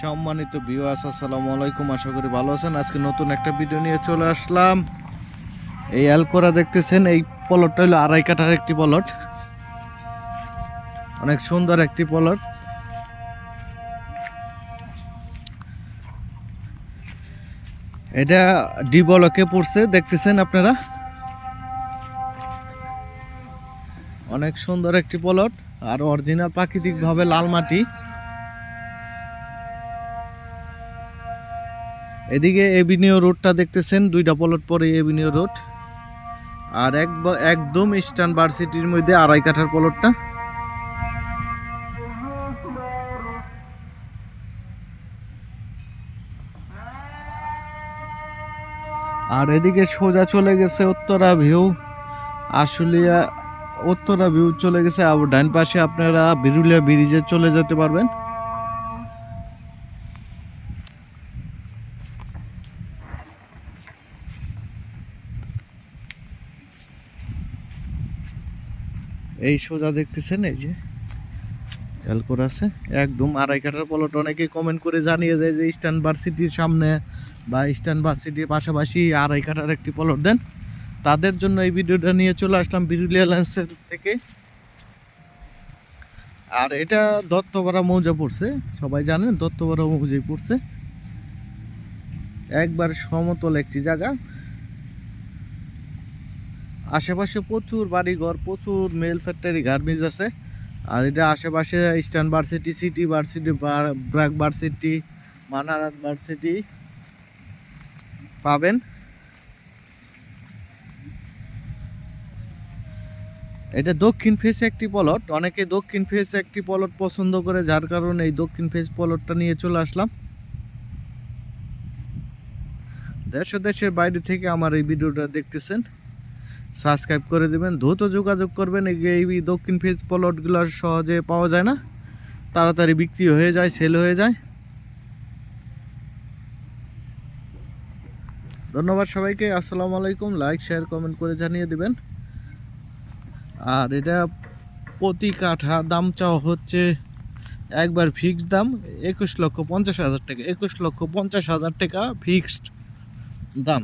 সম্মানিত ভিউয়ার্স আসসালামু আলাইকুম। আশা করি ভালো আছেন। আজকে নতুন একটা ভিডিও নিয়ে চলে আসলাম। এই অ্যালকোরা দেখতেছেন, এই পলটটা হলো আড়াই কাঠার একটি পলট অনেক সুন্দর একটি পলট এটা ডি বলকে পড়ছে, দেখতেছেন আপনারা? অনেক সুন্দর একটি পলট আর অরিজিনাল প্রাকৃতিকভাবে লাল মাটি। এদিকে এভিনিউ রোডটা দেখতেছেন, দুইটা পলট পরে এভিনিউ রোড আর এক একদম ইস্টার্ন ভার্সিটির মধ্যে আড়াই কাঠার পলটটা আর এদিকে সোজা চলে গেছে উত্তরা ভিউ আশুলিয়া, উত্তরা ভিউ চলে গেছে আর ডান পাশে আপনারা বিরুলিয়া ব্রিজে চলে যেতে পারবেন। এই সোজা দেখতেছেন, এই যে এলকোর আছে। একদম আড়াই কাঠার পলট অনেকে কমেন্ট করে জানিয়ে দেয় যে ইস্টার্ন ভার্সিটির সামনে বা ইস্টার্ন ভার্সিটির পাশাপাশি আড়াই কাঠার একটি পলট দেন। তাদের জন্য এই ভিডিওটা নিয়ে চলে আসলাম বিরুলিয়া ল্যান্সের থেকে। আর এটা দত্তপাড়া মৌজা পড়ছে, সবাই জানেন দত্তপাড়া মৌজাই পড়ছে। একবার সমতল একটি জায়গা আশেপাশে প্রচুর বাড়িঘর, প্রচুর মেল ফ্যাক্টরি গার্মেন্টস আছে। আর এটা আশেপাশে eastern varsity city varsity BRAC varsity Manarat varsity পাবেন। এটা দক্ষিণ ফেসে একটি পলট অনেকে দক্ষিণ ফেসে একটি পলট পছন্দ করে, যার কারণে এই দক্ষিণ ফেস পলটটা নিয়ে চলে আসলাম। দেশ দেশের বাইরে থেকে আমার এই ভিডিওটা দেখতেছেন। সাবস্ক্রাইব করে দেবেন, দ্রুত যোগাযোগ করবেন, এই দক্ষিণ ফেজ প্লটগুলো সহজে পাওয়া যায় না। তাড়াতাড়ি বিক্রি হয়ে যায়, সেল হয়ে যায়। ধন্যবাদ সবাইকে, আসসালামু আলাইকুম। লাইক, শেয়ার, কমেন্ট করে জানিয়ে দিবেন। আর এটা প্রতি কাঠা দাম চাওয়া হচ্ছে একবার ফিক্সড দাম একুশ লক্ষ পঞ্চাশ হাজার টাকা, একুশ লক্ষ পঞ্চাশ হাজার টাকা ফিক্সড দাম।